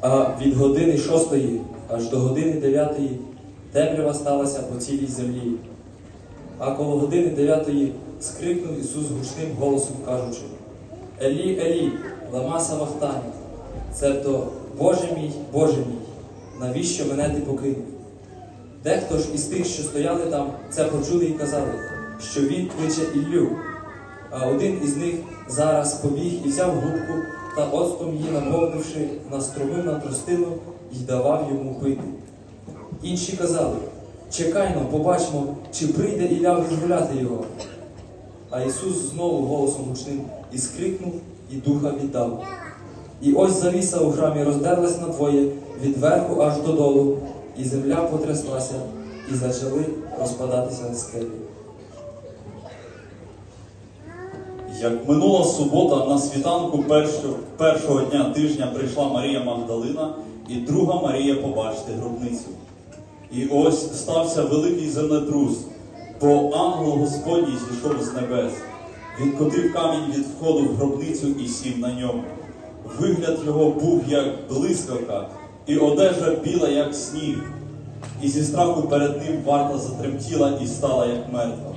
А від години шостої аж до години дев'ятої темрява сталася по цілій землі. А коло години дев'ятої скрикнув Ісус гучним голосом, кажучи: Елі, Елі, лама савахтані, цебто Боже мій, Боже мій, навіщо мене ти покинув? Дехто ж із тих, що стояли там, це почули і казали, що він кличе Іллю. А один із них зараз побіг і взяв губку та оцтом її наповнивши, настромив на тростину і давав йому пити. Інші казали, чекайно, побачимо, чи прийде Ілля визволяти його. А Ісус знову голосом гучним і скрикнув, і духа віддав. І ось завіса у храмі роздерлась надвоє від верху аж додолу, і земля потряслася, і почали розпадатися скелі. Як минула субота на світанку першого, першого дня тижня прийшла Марія Магдалина і друга Марія побачити гробницю. І ось стався великий землетрус, бо ангел Господній зійшов з небес. Він котив камінь від входу в гробницю і сів на ньому. Вигляд його був як блискавка, і одежа біла, як сніг. І зі страху перед ним варта затремтіла і стала як мертва.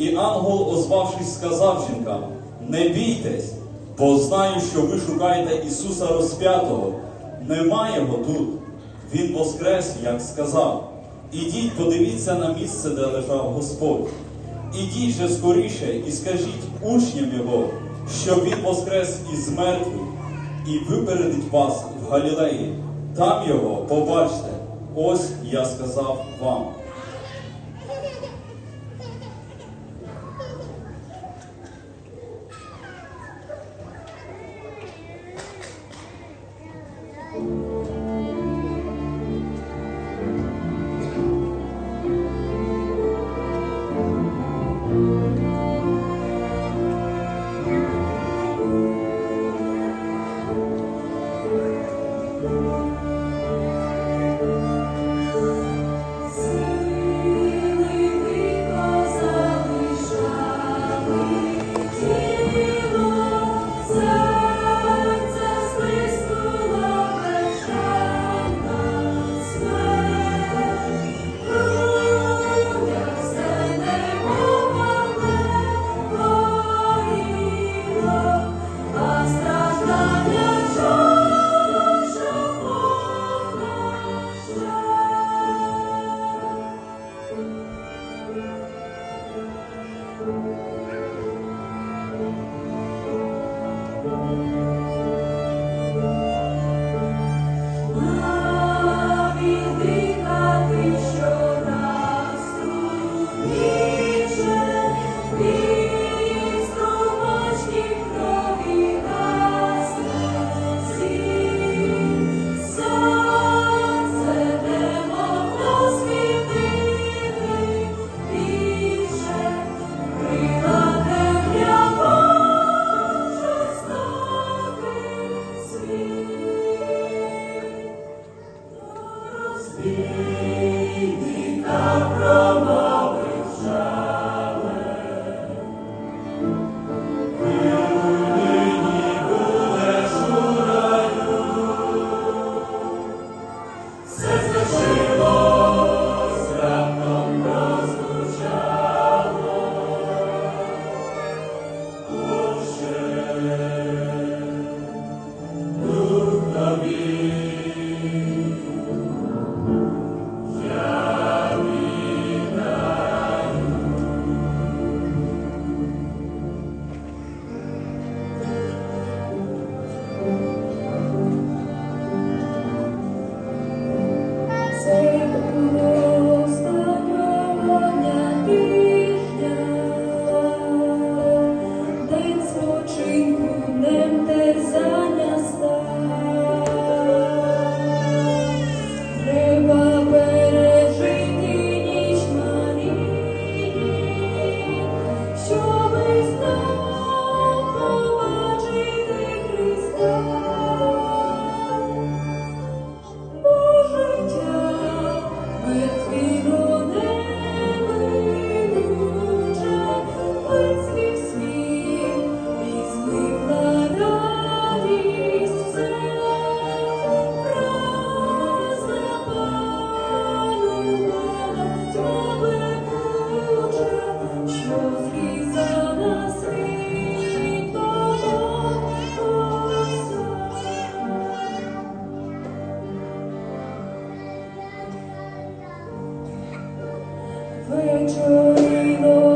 І ангел, озвавшись, сказав жінкам: Не бійтесь, бо знаю, що ви шукаєте Ісуса розп'ятого. Нема його тут. Він воскрес, як сказав. Ідіть, подивіться на місце, де лежав Господь. Ідіть же скоріше і скажіть учням його, що він воскрес із мертвих і випередить вас в Галілеї. Там його побачте. Ось я сказав вам. Spirit. Pray truly, Lord.